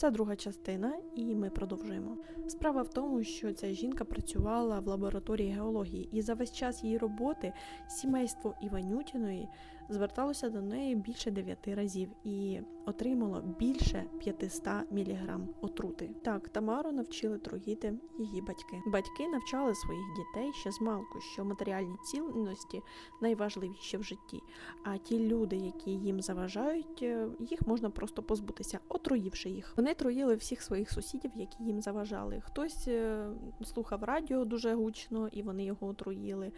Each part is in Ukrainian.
Це друга частина, і ми продовжуємо. Справа в тому, що ця жінка працювала в лабораторії геології, і за весь час її роботи сімейство Іванютіної зверталося до неї більше дев'яти разів і отримало більше 500 міліграм отрути. Так, Тамару навчили труїти її батьки. Батьки навчали своїх дітей ще з малку, що матеріальні цінності найважливіші в житті. А ті люди, які їм заважають, е, їх можна просто позбутися, отруївши їх. Вони труїли всіх своїх сусідів, які їм заважали. Хтось е, слухав радіо дуже гучно, і вони його отруїли.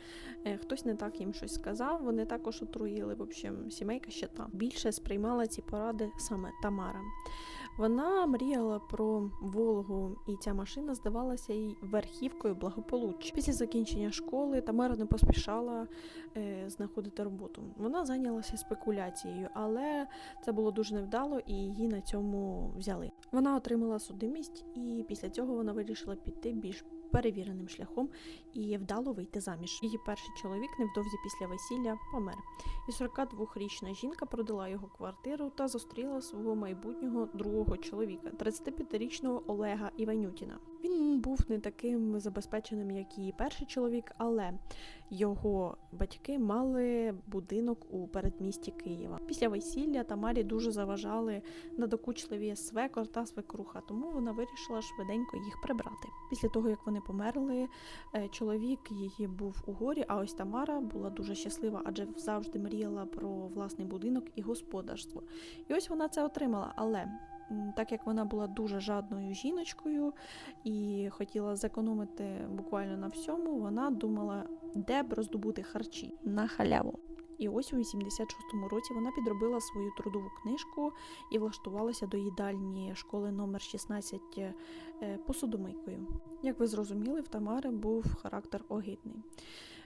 Е, Хтось не так їм щось сказав, вони також отруїли. В общем, сімейка ще та більше сприймала ці поради саме Тамара. Вона мріяла про Волгу, і ця машина здавалася їй верхівкою благополуччя. Після закінчення школи Тамара не поспішала е, знаходити роботу. Вона зайнялася спекуляцією, але це було дуже невдало, і її на цьому взяли. Вона отримала судимість, і після цього вона вирішила піти більш перевіреним шляхом і вдало вийти заміж. Її перший чоловік невдовзі після весілля помер. І 42-річна жінка продала його квартиру та зустріла свого майбутнього другого чоловіка, 35-річного Олега Іванютіна. Був не таким забезпеченим, як її перший чоловік, але його батьки мали будинок у передмісті Києва. Після весілля Тамарі дуже заважали надокучливі свекор та свекруха, тому вона вирішила швиденько їх прибрати. Після того, як вони померли, е, чоловік її був у горі, а ось Тамара була дуже щаслива, адже завжди мріяла про власний будинок і господарство. І ось вона це отримала, але. Так як вона була дуже жадною жіночкою і хотіла зекономити буквально на всьому, вона думала, де б роздобути харчі на халяву. І ось у 86-му році вона підробила свою трудову книжку і влаштувалася до їдальні школи номер 16 е, посудомийкою. Як ви зрозуміли, в Тамари був характер огидний.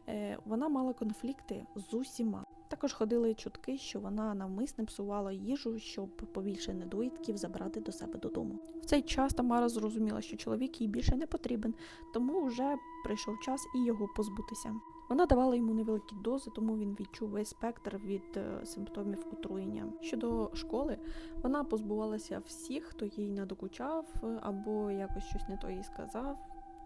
Е, Вона мала конфлікти з усіма. Також ходили чутки, що вона навмисне псувала їжу, щоб побільше недоїдків забрати до себе додому. В цей час Тамара зрозуміла, що чоловік їй більше не потрібен, тому вже прийшов час і його позбутися. Вона давала йому невеликі дози, тому він відчув весь спектр від е, симптомів отруєння. Щодо школи, вона позбувалася всіх, хто їй надокучав е, або якось щось не то їй сказав.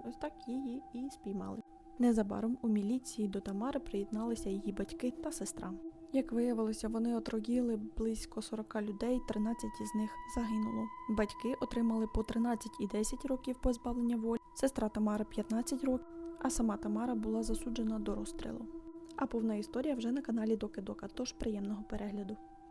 Ось так її і спіймали. Незабаром у міліції до Тамари приєдналися її батьки та сестра. Як виявилося, вони отруїли близько 40 людей, 13 із них загинуло. Батьки отримали по 13 і 10 років позбавлення волі, сестра Тамара 15 років, а сама Тамара була засуджена до розстрілу. А повна історія вже на каналі Доки Дока, тож приємного перегляду.